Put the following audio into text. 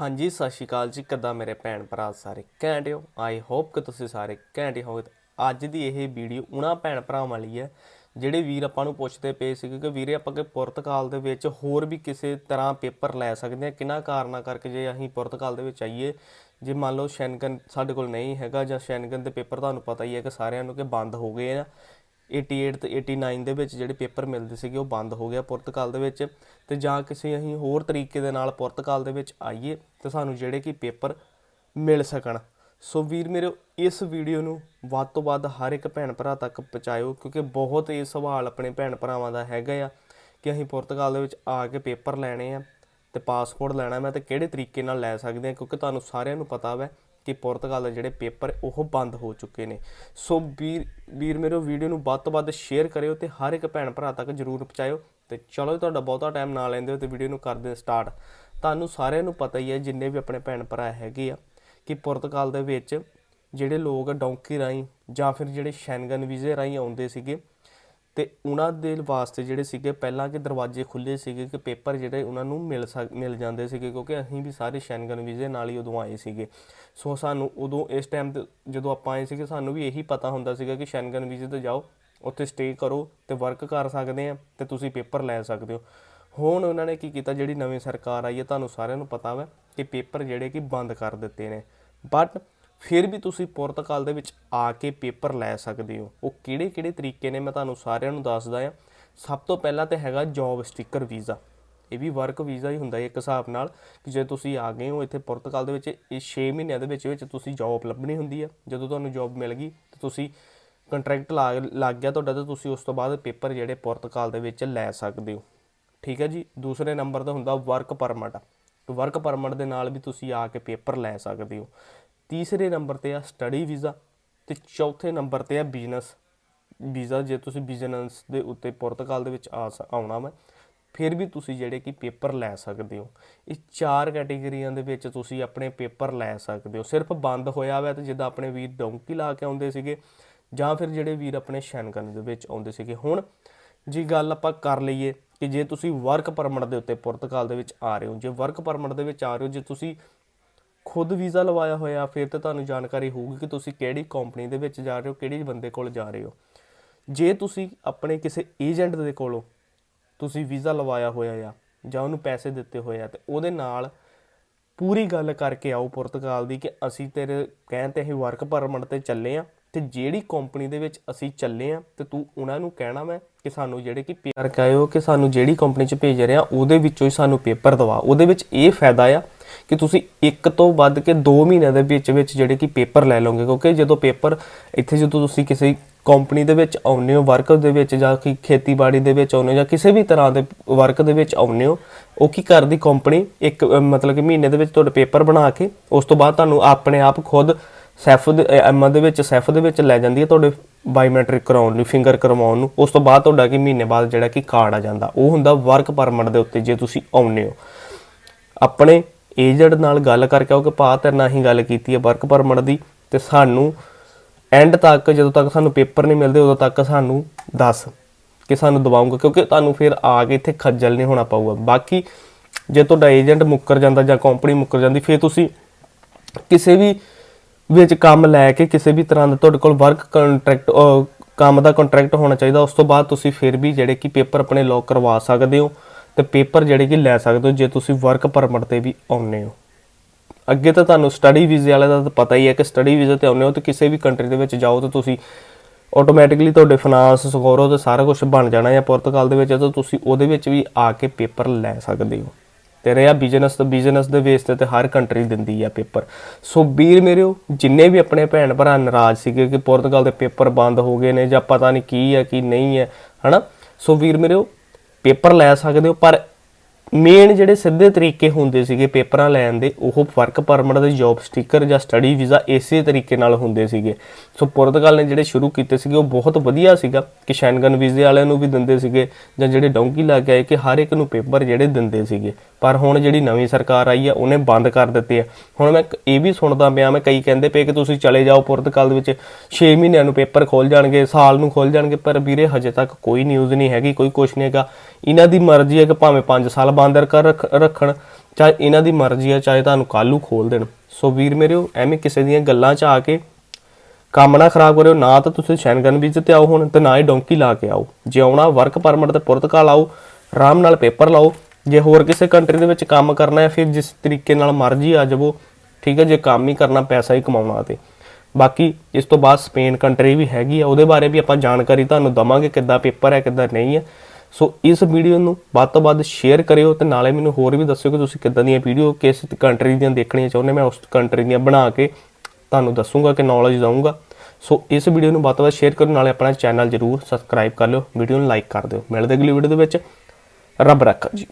ਹਾਂਜੀ, ਸਤਿ ਸ਼੍ਰੀ ਅਕਾਲ ਜੀ। ਕਿੱਦਾਂ ਮੇਰੇ ਭੈਣ ਭਰਾ ਸਾਰੇ ਘੈਂਟ ਹੋ? ਆਈ ਹੋਪ ਕਿ ਤੁਸੀਂ ਸਾਰੇ ਘੈਂਟ ਹੀ ਅੱਜ ਦੀ ਇਹ ਵੀਡੀਓ ਉਹਨਾਂ ਭੈਣ ਭਰਾਵਾਂ ਲਈ ਹੈ, ਜਿਹੜੇ ਵੀਰ ਆਪਾਂ ਨੂੰ ਪੁੱਛਦੇ ਪਏ ਸੀ ਕਿ ਵੀਰੇ ਆਪਾਂ ਕਿ ਪੁਰਤਗਾਲ ਦੇ ਵਿੱਚ ਹੋਰ ਵੀ ਕਿਸੇ ਤਰ੍ਹਾਂ ਪੇਪਰ ਲੈ ਸਕਦੇ ਹਾਂ? ਕਿਹਨਾਂ ਕਾਰਨਾਂ ਕਰਕੇ ਜੇ ਅਸੀਂ ਪੁਰਤਗਾਲ ਦੇ ਵਿੱਚ ਆਈਏ, ਜੇ ਮੰਨ ਲਓ ਸ਼ੈਨਗਨ ਸਾਡੇ ਕੋਲ ਨਹੀਂ ਹੈਗਾ ਜਾਂ ਸ਼ੈਨਗਨ ਦੇ ਪੇਪਰ, ਤੁਹਾਨੂੰ ਪਤਾ ਹੀ ਹੈ ਕਿ ਸਾਰਿਆਂ ਨੂੰ ਕਿ ਬੰਦ ਹੋ ਗਏ ਆ। 88 ਤੇ 89 ਦੇ ਵਿੱਚ ਜਿਹੜੇ ਪੇਪਰ ਮਿਲਦੇ ਸੀਗੇ ਉਹ ਬੰਦ ਹੋ ਗਿਆ ਪੁਰਤਗਾਲ ਦੇ ਵਿੱਚ ਤੇ ਜਾਂ ਕਿਸੇ ਅਸੀਂ ਹੋਰ ਤਰੀਕੇ ਦੇ ਨਾਲ ਪੁਰਤਗਾਲ ਦੇ ਵਿੱਚ ਆਈਏ ਤੇ ਸਾਨੂੰ ਜਿਹੜੇ ਕਿ ਪੇਪਰ ਮਿਲ ਸਕਣ। ਸੋ ਵੀਰ ਮੇਰੇ, ਇਸ ਵੀਡੀਓ ਨੂੰ ਵੱਧ ਤੋਂ ਵੱਧ ਹਰ ਇੱਕ ਭੈਣ ਭਰਾ ਤੱਕ ਪਹੁੰਚਾਇਓ ਕਿਉਂਕਿ ਬਹੁਤ ਇਹ ਸਵਾਲ ਆਪਣੇ ਭੈਣ ਭਰਾਵਾਂ ਦਾ ਹੈਗਾ ਆ ਕਿ ਅਸੀਂ ਪੁਰਤਗਾਲ ਦੇ ਵਿੱਚ ਆ ਕੇ ਪੇਪਰ ਲੈਣੇ ਆ ਤੇ ਪਾਸਪੋਰਟ ਲੈਣਾ ਮੈਂ ਤੇ ਕਿਹੜੇ ਤਰੀਕੇ ਨਾਲ ਲੈ ਸਕਦੇ ਆ ਕਿਉਂਕਿ ਤੁਹਾਨੂੰ ਸਾਰਿਆਂ ਨੂੰ ਪਤਾ ਵੈ ਕਿ ਪੁਰਤਗਾਲ ਦੇ ਜਿਹੜੇ ਪੇਪਰ ਉਹ ਬੰਦ ਹੋ ਚੁੱਕੇ ਨੇ। ਸੋ ਵੀਰ ਵੀਰ ਮੇਰੇ ਵੀਡੀਓ ਨੂੰ ਵੱਧ ਤੋਂ ਵੱਧ ਸ਼ੇਅਰ ਕਰਿਓ ਤੇ ਹਰ ਇੱਕ ਭੈਣ ਭਰਾ ਤੱਕ ਜਰੂਰ ਪਹੁੰਚਾਇਓ। ਤੇ ਚਲੋ ਜੀ, ਤੁਹਾਡਾ ਬਹੁਤਾ ਟਾਈਮ ਨਾ ਲੈਂਦੇ ਹੋ ਤੇ ਵੀਡੀਓ ਨੂੰ ਕਰਦੇ ਸਟਾਰਟ ਤੁਹਾਨੂੰ ਸਾਰਿਆਂ ਨੂੰ ਪਤਾ ਹੀ ਹੈ ਜਿੰਨੇ ਵੀ ਆਪਣੇ ਭੈਣ ਭਰਾ ਹੈਗੇ ਆ ਕਿ ਪੁਰਤਗਾਲ ਦੇ ਵਿੱਚ ਜਿਹੜੇ ਲੋਕ ਡੌਂਕੀ ਰਾਹੀਂ ਜਾਂ ਫਿਰ ਜਿਹੜੇ ਸ਼ੈਨਗਨ ਵੀਜ਼ੇ ਰਾਹੀਂ ਆਉਂਦੇ ਸੀਗੇ ਤੇ ਉਹਨਾਂ ਦੇ ਵਾਸਤੇ ਜਿਹੜੇ ਸੀਗੇ, ਪਹਿਲਾਂ ਕਿ ਦਰਵਾਜ਼ੇ ਖੁੱਲੇ ਸੀਗੇ ਕਿ ਪੇਪਰ ਜਿਹੜੇ ਉਹਨਾਂ ਨੂੰ ਮਿਲ ਸਕ, ਮਿਲ ਜਾਂਦੇ ਸੀਗੇ ਕਿਉਂਕਿ ਅਸੀਂ ਵੀ ਸਾਰੇ ਸ਼ੈਨਗਨ ਵੀਜ਼ੇ ਨਾਲ ਹੀ ਉਦੋਂ ਆਏ ਸੀਗੇ। ਸੋ ਸਾਨੂੰ ਉਦੋਂ ਇਸ ਟਾਈਮ ਤੇ ਜਦੋਂ ਆਪਾਂ ਆਏ ਸੀਗੇ, ਸਾਨੂੰ ਵੀ ਇਹੀ ਪਤਾ ਹੁੰਦਾ ਸੀਗਾ ਕਿ ਸ਼ੈਨਗਨ ਵੀਜ਼ੇ ਤੇ ਜਾਓ, ਉੱਥੇ ਸਟੇ ਕਰੋ ਤੇ ਵਰਕ ਕਰ ਸਕਦੇ ਆ ਤੇ ਤੁਸੀਂ ਪੇਪਰ ਲੈ ਸਕਦੇ ਹੋ। ਹੁਣ ਉਹਨਾਂ ਨੇ ਕੀ ਕੀਤਾ, ਜਿਹੜੀ ਨਵੀਂ ਸਰਕਾਰ ਆਈ ਹੈ, ਤੁਹਾਨੂੰ ਸਾਰਿਆਂ ਨੂੰ ਪਤਾ ਵਾ ਕਿ ਪੇਪਰ ਜਿਹੜੇ ਕਿ ਬੰਦ ਕਰ ਦਿੱਤੇ ਨੇ। ਬਟ ਫਿਰ ਵੀ ਤੁਸੀਂ ਪੁਰਤਕਾਲ ਦੇ ਵਿੱਚ ਆ ਕੇ ਪੇਪਰ ਲੈ ਸਕਦੇ ਹੋ। ਉਹ ਕਿਹੜੇ ਕਿਹੜੇ ਤਰੀਕੇ ਨੇ ਮੈਂ ਤੁਹਾਨੂੰ ਸਾਰਿਆਂ ਨੂੰ ਦੱਸਦਾ ਆ ਸਭ ਤੋਂ ਪਹਿਲਾਂ ਤੇ ਹੈਗਾ ਜੌਬ ਸਟicker ਵੀਜ਼ਾ ਇਹ ਵੀ ਵਰਕ ਵੀਜ਼ਾ ਹੀ ਹੁੰਦਾ ਹੈ ਇੱਕ ਹਿਸਾਬ ਨਾਲ ਕਿ ਜੇ ਤੁਸੀਂ ਆ ਗਏ ਹੋ ਇੱਥੇ ਪੁਰਤਗਾਲ ਦੇ ਵਿੱਚ, ਇਹ 6 ਮਹੀਨਿਆਂ ਦੇ ਵਿੱਚ ਵਿੱਚ ਤੁਸੀਂ ਜੌਬ ਲੱਭਣੀ ਹੁੰਦੀ ਹੈ। ਜਦੋਂ ਤੁਹਾਨੂੰ ਜੌਬ ਮਿਲ ਗਈ ਤੇ ਤੁਸੀਂ ਕੰਟਰੈਕਟ ਲੱਗ ਗਿਆ ਤੁਹਾਡਾ ਤੇ ਤੁਸੀਂ ਉਸ ਤੋਂ ਬਾਅਦ ਪੇਪਰ ਜਿਹੜੇ ਪੁਰਤਗਾਲ ਦੇ ਵਿੱਚ ਲੈ ਸਕਦੇ ਹੋ। ਠੀਕ ਹੈ ਜੀ? ਦੂਸਰੇ ਨੰਬਰ ਦਾ ਹੁੰਦਾ ਵਰਕ ਪਰਮਿਟ ਵਰਕ ਪਰਮਿਟ ਦੇ ਨਾਲ ਵੀ ਤੁਸੀਂ ਆ ਕੇ ਪੇਪਰ ਲੈ ਸਕਦੇ ਹੋ। ਤੀਸਰੇ ਨੰਬਰ ਤੇ ਆ ਸਟੱਡੀ ਵੀਜ਼ਾ ਤੇ ਚੌਥੇ ਨੰਬਰ ਤੇ ਆ ਬਿਜ਼ਨਸ ਵੀਜ਼ਾ ਜੇ ਤੁਸੀਂ ਬਿਜ਼ਨਸ ਦੇ ਉੱਤੇ ਪੁਰਤਗਾਲ ਦੇ ਵਿੱਚ ਆ ਸ- ਆਉਣਾ ਵਾ, ਫਿਰ ਵੀ ਤੁਸੀਂ ਜਿਹੜੇ ਕਿ ਪੇਪਰ ਲੈ ਸਕਦੇ ਹੋ। ਇਹ ਚਾਰ ਕੈਟੇਗਰੀਆਂ ਦੇ ਵਿੱਚ ਤੁਸੀਂ ਆਪਣੇ ਪੇਪਰ ਲੈ ਸਕਦੇ ਹੋ। ਸਿਰਫ ਬੰਦ ਹੋਇਆ ਹੋਇਆ ਤੇ ਜਿੱਦਾਂ ਆਪਣੇ ਵੀਰ ਡੌਂਕੀ ਲਾ ਕੇ ਆਉਂਦੇ ਸੀਗੇ, ਜਾਂ ਫਿਰ ਜਿਹੜੇ ਵੀਰ ਆਪਣੇ ਸ਼ੈਨਗਨ ਦੇ ਵਿੱਚ ਆਉਂਦੇ ਸੀਗੇ। ਹੁਣ ਜੀ ਗੱਲ ਆਪਾਂ ਕਰ ਲਈਏ ਕਿ ਜੇ ਤੁਸੀਂ ਵਰਕ ਪਰਮਿਟ ਦੇ ਉੱਤੇ ਪੁਰਤਗਾਲ ਦੇ ਵਿੱਚ ਆ ਰਹੇ ਹੋ, ਜੇ ਵਰਕ ਪਰਮਿਟ ਦੇ ਵਿੱਚ ਆ ਰਹੇ ਹੋ, ਜੇ ਤੁਸੀਂ ਖੁਦ ਵੀਜ਼ਾ ਲਵਾਇਆ ਹੋਇਆ, ਫਿਰ ਤਾਂ ਤੁਹਾਨੂੰ ਜਾਣਕਾਰੀ ਹੋਊਗੀ ਕਿ ਤੁਸੀਂ ਕਿਹੜੀ ਕੰਪਨੀ ਦੇ ਵਿੱਚ ਜਾ ਰਹੇ ਹੋ, ਕਿਹੜੇ ਬੰਦੇ ਕੋਲ ਜਾ ਰਹੇ ਹੋ। ਜੇ ਤੁਸੀਂ ਆਪਣੇ ਕਿਸੇ ਏਜੰਟ ਦੇ ਕੋਲੋਂ ਤੁਸੀਂ ਵੀਜ਼ਾ ਲਵਾਇਆ ਹੋਇਆ ਆ, ਜਾਂ ਉਹਨੂੰ ਪੈਸੇ ਦਿੱਤੇ ਹੋਏ ਆ, ਤੇ ਉਹਦੇ ਨਾਲ ਪੂਰੀ ਗੱਲ ਕਰਕੇ ਆਓ ਪੁਰਤਗਾਲ ਦੀ ਕਿ ਅਸੀਂ ਤੇਰੇ ਕਹਿਣ ਤੇ ਅਸੀਂ ਵਰਕ ਪਰਮਿਟ ਤੇ ਚੱਲੇ ਆ, ਤੇ ਜਿਹੜੀ ਕੰਪਨੀ ਦੇ ਵਿੱਚ ਅਸੀਂ ਚੱਲੇ ਆ, ਤੇ ਤੂੰ ਉਹਨਾਂ ਨੂੰ ਕਹਿਣਾ ਮੈਂ ਕਿ ਸਾਨੂੰ ਜਿਹੜੇ ਕਿ ਪੇਪਰ ਕਾਇਓ ਕਿ ਸਾਨੂੰ ਜਿਹੜੀ ਕੰਪਨੀ 'ਚ ਭੇਜ ਰਹੇ ਆ, ਉਹਦੇ ਵਿੱਚੋਂ ਹੀ ਸਾਨੂੰ ਪੇਪਰ ਦਵਾ। ਉਹਦੇ ਵਿੱਚ ਇਹ ਫਾਇਦਾ ਆ ਕਿ ਤੁਸੀਂ ਇੱਕ ਤੋਂ ਵੱਧ ਕੇ 2 ਮਹੀਨਿਆਂ ਦੇ ਵਿੱਚ ਵਿੱਚ ਜਿਹੜੇ ਕਿ ਪੇਪਰ ਲੈ ਲਓਗੇ, ਕਿਉਂਕਿ ਜਦੋਂ ਪੇਪਰ ਇੱਥੇ ਜਦੋਂ ਤੁਸੀਂ ਕਿਸੇ ਕੰਪਨੀ ਦੇ ਵਿੱਚ ਆਉਂਦੇ ਹੋ ਵਰਕ ਦੇ ਵਿੱਚ ਜਾਂ ਕਿ ਖੇਤੀਬਾੜੀ ਦੇ ਵਿੱਚ ਆਉਂਦੇ ਹੋ ਜਾਂ ਕਿਸੇ ਵੀ ਤਰ੍ਹਾਂ ਦੇ ਵਰਕ ਦੇ ਵਿੱਚ ਆਉਂਦੇ ਹੋ, ਉਹ ਕੀ ਕਰਦੀ ਕੰਪਨੀ ਇੱਕ ਮਤਲਬ ਕਿ ਮਹੀਨੇ ਦੇ ਵਿੱਚ ਤੁਹਾਡੇ ਪੇਪਰ ਬਣਾ ਕੇ ਉਸ ਤੋਂ ਬਾਅਦ ਤੁਹਾਨੂੰ ਆਪਣੇ ਆਪ ਖੁਦ ਸੈਫ ਦੇ ਐਮ ਦੇ ਵਿੱਚ, ਸੈਫ ਦੇ ਵਿੱਚ ਲੈ ਜਾਂਦੀ ਹੈ ਤੁਹਾਡੇ ਬਾਇਓਮੈਟ੍ਰਿਕ ਕਰਾਉਣ ਲਈ ਫਿੰਗਰ ਕਰਵਾਉਣ ਨੂੰ। ਉਸ ਤੋਂ ਬਾਅਦ ਤੁਹਾਡਾ ਕਿ ਮਹੀਨੇ ਬਾਅਦ ਜਿਹੜਾ ਕਿ ਕਾਰਡ ਆ ਜਾਂਦਾ। ਉਹ ਹੁੰਦਾ ਵਰਕ ਪਰਮਿਟ ਦੇ ਉੱਤੇ ਜੇ ਤੁਸੀਂ ਆਉਂਦੇ ਹੋ। ਆਪਣੇ ਏਜੰਟ ਨਾਲ ਗੱਲ ਕਰਕੇ ਆਓ ਕਿ ਭਾ ਤੇਰੇ ਨਾਲ ਹੀ ਗੱਲ ਕੀਤੀ ਹੈ ਵਰਕ ਪਰਮਿਟ ਦੀ ਤੇ ਸਾਨੂੰ ਐਂਡ ਤੱਕ ਜਦੋਂ ਤੱਕ ਸਾਨੂੰ ਪੇਪਰ ਨਹੀਂ ਮਿਲਦੇ ਉਦੋਂ ਤੱਕ ਸਾਨੂੰ ਦੱਸ ਕਿ ਸਾਨੂੰ ਦਵਾਉਂਗਾ, ਕਿਉਂਕਿ ਤੁਹਾਨੂੰ ਫਿਰ ਆ ਕੇ ਇੱਥੇ ਖੱਜਲ ਨਹੀਂ ਹੋਣਾ ਪਊਗਾ। ਬਾਕੀ ਜੇ ਤੁਹਾਡਾ ਏਜੰਟ ਮੁੱਕਰ ਜਾਂਦਾ ਜਾਂ ਕੰਪਨੀ ਮੁੱਕਰ ਜਾਂਦੀ, ਫਿਰ ਤੁਸੀਂ ਕਿਸੇ ਵੀ ਵਿੱਚ ਕੰਮ ਲੈ ਕੇ ਕਿਸੇ ਵੀ ਤਰ੍ਹਾਂ ਦਾ ਤੁਹਾਡੇ ਕੋਲ ਵਰਕ ਕੰਟਰੈਕਟ ਕੰਮ ਦਾ ਕੰਟਰੈਕਟ ਹੋਣਾ ਚਾਹੀਦਾ, ਉਸ ਤੋਂ ਬਾਅਦ ਤੁਸੀਂ ਫਿਰ ਵੀ ਜਿਹੜੇ ਕਿ ਪੇਪਰ ਆਪਣੇ ਲੋਕ ਕਰਵਾ ਸਕਦੇ ਹੋ। ਤੇ ਪੇਪਰ ਜਿਹੜੇ ਕਿ ਲੈ ਸਕਦੇ ਹੋ ਜੇ ਤੁਸੀਂ ਵਰਕ ਪਰਮਿਟ ਤੇ ਵੀ ਆਉਂਦੇ ਹੋ। ਅੱਗੇ ਤਾਂ ਤੁਹਾਨੂੰ ਸਟੱਡੀ ਵੀਜ਼ੇ ਵਾਲੇ ਦਾ ਤਾਂ ਪਤਾ ਹੀ ਹੈ ਕਿ ਸਟੱਡੀ ਵੀਜ਼ੇ ਤੇ ਆਉਂਦੇ ਹੋ ਤੇ ਕਿਸੇ ਵੀ ਕੰਟਰੀ ਦੇ ਵਿੱਚ ਜਾਓ ਤਾਂ ਤੁਸੀਂ ਆਟੋਮੈਟਿਕਲੀ ਤੁਹਾਡੇ ਫਾਈਨਾਂਸ ਸਕੋਰ ਤੇ ਸਾਰਾ ਕੁਝ ਬਣ ਜਾਣਾ ਹੈ ਪੁਰਤਗਾਲ ਦੇ ਵਿੱਚ ਤਾਂ ਤੁਸੀਂ ਉਹਦੇ ਵਿੱਚ ਵੀ ਆ ਕੇ ਪੇਪਰ ਲੈ ਸਕਦੇ ਹੋ। ਤੇ ਰਿਹਾ ਬਿਜ਼ਨਸ ਤੇ ਬਿਜ਼ਨਸ ਦੇ ਬੇਸ ਤੇ ਤੇ ਹਰ ਕੰਟਰੀ ਦਿੰਦੀ ਆ ਪੇਪਰ। ਸੋ ਵੀਰ ਮੇਰਿਓ, ਜਿੰਨੇ ਵੀ ਆਪਣੇ ਭੈਣ ਭਰਾ ਨਾਰਾਜ਼ ਸੀਗੇ ਕਿ ਪੁਰਤਗਾਲ ਦੇ ਪੇਪਰ ਬੰਦ ਹੋ ਗਏ ਨੇ ਜਾਂ ਪਤਾ ਨਹੀਂ ਕੀ ਹੈ, ਕੀ ਨਹੀਂ ਹੈ, ਹਨਾ? ਸੋ ਵੀਰ ਮੇਰਿਓ ਪੇਪਰ ਲੈ ਸਕਦੇ ਹੋ ਪਰ ਮੇਨ ਜਿਹੜੇ ਸਿੱਧੇ ਤਰੀਕੇ ਹੁੰਦੇ ਸੀਗੇ ਪੇਪਰਾਂ ਲੈਣ ਦੇ, ਉਹ ਵਰਕ ਪਰਮਿਟ ਦੇ ਜੌਬ ਸਟicker ਜਾਂ ਸਟੱਡੀ ਵੀਜ਼ਾ ਇਸੇ ਤਰੀਕੇ ਨਾਲ ਹੁੰਦੇ ਸੀਗੇ। ਸੋ ਪੁਰਤਗਾਲ ਨੇ ਜਿਹੜੇ ਸ਼ੁਰੂ ਕੀਤੇ ਸੀਗੇ, ਉਹ ਬਹੁਤ ਵਧੀਆ ਸੀਗਾ। ਕਿ ਸ਼ੈਨਗਨ ਵੀਜ਼ੇ ਵਾਲਿਆਂ ਨੂੰ ਵੀ ਦਿੰਦੇ ਸੀਗੇ, ਜਾਂ ਜਿਹੜੇ ਡੌਂਕੀ ਲੱਗ ਗਏ ਕਿ ਹਰ ਇੱਕ ਨੂੰ ਪੇਪਰ ਜਿਹੜੇ ਦਿੰਦੇ ਸੀਗੇ। ਪਰ ਹੁਣ ਜਿਹੜੀ ਨਵੀਂ ਸਰਕਾਰ ਆਈ ਆ, ਉਹਨੇ ਬੰਦ ਕਰ ਦਿੱਤੇ ਆ। ਹੁਣ ਮੈਂ ਇਹ ਵੀ ਸੁਣਦਾ ਪਿਆ, ਮੈਂ ਕਈ ਕਹਿੰਦੇ ਪਏ ਕਿ ਤੁਸੀਂ ਚਲੇ ਜਾਓ ਪੁਰਤਗਾਲ ਦੇ ਵਿੱਚ 6 ਮਹੀਨਿਆਂ ਨੂੰ ਪੇਪਰ ਖੋਲ ਜਾਣਗੇ, ਸਾਲ ਨੂੰ ਖੋਲ ਜਾਣਗੇ, ਪਰ ਵੀਰੇ ਹਜੇ ਤੱਕ ਕੋਈ ਨਿਊਜ਼ ਨਹੀਂ ਹੈਗੀ, ਕੋਈ ਕੁਝ ਨਹੀਂ ਹੈਗਾ। ਇਹਨਾਂ ਦੀ ਮਰਜ਼ੀ ਹੈ ਕਿ ਭਾਵੇਂ 5 ਸਾਲ ਬੰਦ ਕਰ ਰੱਖ- ਰੱਖਣ, ਚਾਹੇ ਇਹਨਾਂ ਦੀ ਮਰਜ਼ੀ ਆ, ਚਾਹੇ ਤੁਹਾਨੂੰ ਕਾਲੂ ਖੋਲ ਦੇਣ। ਸੋ ਵੀਰ ਮੇਰਿਓ, ਐਵੇਂ ਕਿਸੇ ਦੀਆਂ ਗੱਲਾਂ 'ਚ ਆ ਕੇ ਕੰਮ ਨਾ ਖਰਾਬ ਕਰਿਓ, ਨਾ ਤਾਂ ਤੁਸੀਂ ਸ਼ੈਨਗਨ ਵੀਜ਼ੇ ਤੇ ਆਓ ਹੁਣ, ਤੇ ਨਾ ਹੀ ਡੋਂਕੀ ਲਾ ਕੇ ਆਓ। ਜੇ ਆਉਣਾ, ਵਰਕ ਪਰਮਿਟ ਤੇ ਪੁਰਤਕਾਲ ਆਓ, ਆਰਾਮ ਨਾਲ ਪੇਪਰ ਲਾਓ। ਜੇ ਹੋਰ ਕਿਸੇ ਕੰਟਰੀ ਦੇ ਵਿੱਚ ਕੰਮ ਕਰਨਾ ਹੈ, ਫਿਰ ਜਿਸ ਤਰੀਕੇ ਨਾਲ ਮਰਜ਼ੀ ਆ ਜਾਵੋ, ਠੀਕ ਹੈ, ਜੇ ਕੰਮ ਹੀ ਕਰਨਾ, ਪੈਸਾ ਹੀ ਕਮਾਉਣਾ ਤੇ। ਬਾਕੀ ਇਸ ਤੋਂ ਬਾਅਦ ਸਪੇਨ ਕੰਟਰੀ ਵੀ ਹੈਗੀ ਆ, ਉਹਦੇ ਬਾਰੇ ਵੀ ਆਪਾਂ ਜਾਣਕਾਰੀ ਤੁਹਾਨੂੰ ਦਵਾਂਗੇ, ਕਿੱਦਾਂ ਪੇਪਰ ਹੈ, ਕਿੱਦਾਂ ਨਹੀਂ ਹੈ। ਸੋ ਇਸ ਵੀਡੀਓ ਨੂੰ ਵੱਧ ਤੋਂ ਵੱਧ ਸ਼ੇਅਰ ਕਰਿਓ ਤੇ ਨਾਲੇ ਮੈਨੂੰ ਹੋਰ ਵੀ ਦੱਸਿਓ ਕਿ ਤੁਸੀਂ ਕਿੱਦਾਂ ਦੀਆਂ ਵੀਡੀਓ ਕਿਸ ਕੰਟਰੀ ਦੀਆਂ ਦੇਖਣੀਆਂ ਚਾਹੁੰਦੇ ਮੈਂ ਉਸ ਕੰਟਰੀ ਦੀਆਂ ਬਣਾ ਕੇ ਤੁਹਾਨੂੰ ਦੱਸੂਗਾ ਕਿ ਨੌਲੇਜ ਦਊਂਗਾ। ਸੋ ਇਸ ਵੀਡੀਓ ਨੂੰ ਵੱਧ ਤੋਂ ਵੱਧ ਸ਼ੇਅਰ ਕਰੋ, ਨਾਲੇ ਆਪਣਾ ਚੈਨਲ ਜਰੂਰ ਸਬਸਕ੍ਰਾਈਬ ਕਰ ਲਿਓ। ਵੀਡੀਓ ਨੂੰ ਲਾਈਕ ਕਰ ਦਿਓ। ਮਿਲਦੇ ਅਗਲੀ ਵੀਡੀਓ ਦੇ ਵਿੱਚ। ਰੱਬ ਰੱਖਾ ਜੀ।